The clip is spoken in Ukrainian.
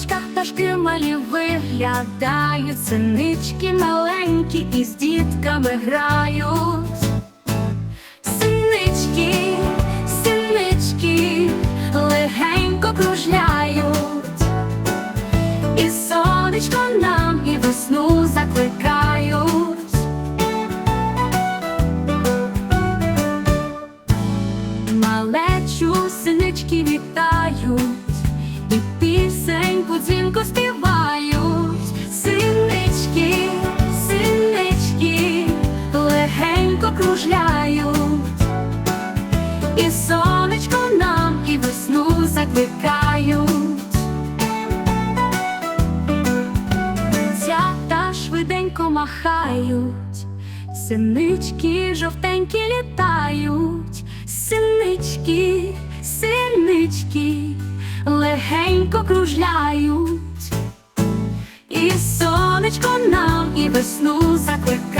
гілочках пташки малі виглядають, синички маленькі і з дітками грають. Синички, синички легенько кружляють, і сонечко на. Пісеньку співають. Синички, синички легенько кружляють, і сонечко нам і весну закликають. Цята швиденько махають, синички жовтенькі літають, синички, синички легенько кружляють, сонечко нам і весну закликає.